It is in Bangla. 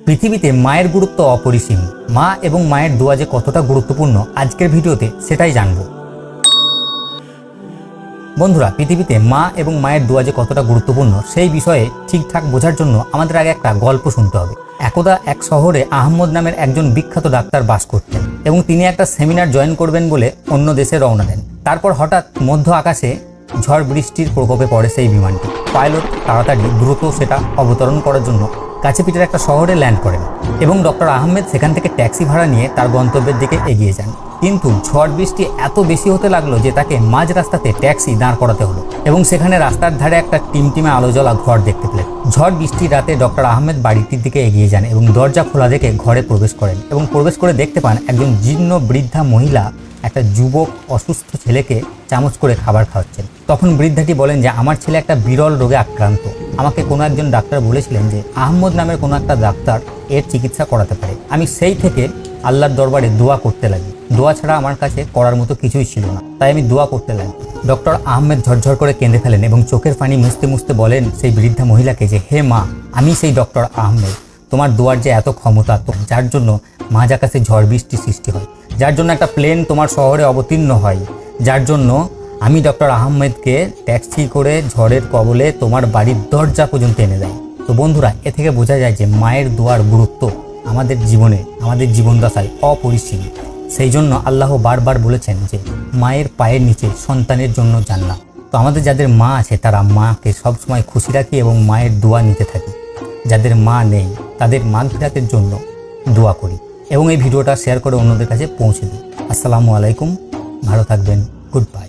পৃথিবীতে মায়ের গুরুত্ব অপরিসীম। মা এবং মায়ের দোয়া যে কতটা গুরুত্বপূর্ণ আজকের ভিডিওতে সেটাই জানব। বন্ধুরা, পৃথিবীতে মা এবং মায়ের দোয়া যে কতটা গুরুত্বপূর্ণ সেই বিষয়ে ঠিকঠাক বোঝার জন্য আমাদের আগে একটা গল্প শুনতে হবে। একদা এক শহরে আহমদ নামের একজন বিখ্যাত ডাক্তার বাস করতেন এবং তিনি একটা সেমিনার জয়েন করবেন বলে অন্য দেশে রওনা দেন। তারপর হঠাৎ মধ্য আকাশে ঝড় বৃষ্টির প্রকোপে পড়ে সেই বিমানটি। পাইলট তাড়াতাড়ি দ্রুত সেটা অবতরণ করার জন্য কাছে পিঠের একটা শহরে ল্যান্ড করেন এবং ডক্টর আহমেদ সেখান থেকে ট্যাক্সি ভাড়া নিয়ে তার গন্তব্যের দিকে এগিয়ে যান। কিন্তু ঝড় বৃষ্টি এত বেশি হতে লাগল যে তাকে মাঝ রাস্তাতে ট্যাক্সি দাঁড় করাতে হলো এবং সেখানে রাস্তার ধারে একটা টিমটিমে আলো জ্বলা ঘর দেখতে পেলেন। ঝড় বৃষ্টির রাতে ডক্টর আহমেদ বাড়িটির দিকে এগিয়ে যান এবং দরজা খোলা দেখে ঘরে প্রবেশ করেন এবং প্রবেশ করে দেখতে পান একজন জীর্ণ বৃদ্ধা মহিলা একটা যুবক অসুস্থ ছেলেকে চামচ করে খাবার খাওয়াচ্ছেন। তখন বৃদ্ধাটি বলেন যে, আমার ছেলে একটা বিরল রোগে আক্রান্ত। আমাকে কোনো একজন ডাক্তার বলেছিলেন যে আহমদ নামের কোনো একটা ডাক্তার এর চিকিৎসা করাতে পারে। আমি সেই থেকে আল্লাহর দরবারে দোয়া করতে লাগি। দোয়া ছাড়া আমার কাছে করার মতো কিছুই ছিল না। তাই আমি দোয়া করতে লাগি। ডক্টর আহমেদ ঝরঝর করে কেঁদে ফেলেন এবং চোখের পানি মুছতে মুছতে বলেন সেই বৃদ্ধা মহিলাকে যে, হে মা, আমি সেই ডক্টর আহমেদ। তোমার দোয়ার যে এত ক্ষমতা, তো যার জন্য মাঝ আকাশে ঝড় বৃষ্টি সৃষ্টি হয়। যার জন্য একটা প্লেন তোমার শহরে অবতীর্ণ হয়। যার জন্য আমি ডক্টর আহমেদকে ট্যাক্সি করে ঝড়ের কবলে তোমার বাড়ির দরজা পর্যন্ত এনে দেয়। তো বন্ধুরা, এ থেকে বোঝা যায় যে মায়ের দোয়ার গুরুত্ব আমাদের জীবনে, আমাদের জীবনদশায় অপরিসীম। সেই জন্য আল্লাহ বারবার বলেছেন যে মায়ের পায়ের নিচে সন্তানের জন্য জান্নাত। তো আমাদের যাদের মা আছে, তারা মাকে সবসময় খুশি রাখি এবং মায়ের দোয়া নিতে থাকি। যাদের মা নেই, তাদের মাগফিরাতের জন্য দোয়া করি। এবং এই ভিডিওটা শেয়ার করে অন্যদের কাছে পৌঁছে দিই। আসসালামু আলাইকুম, ভালো থাকবেন গুড বাই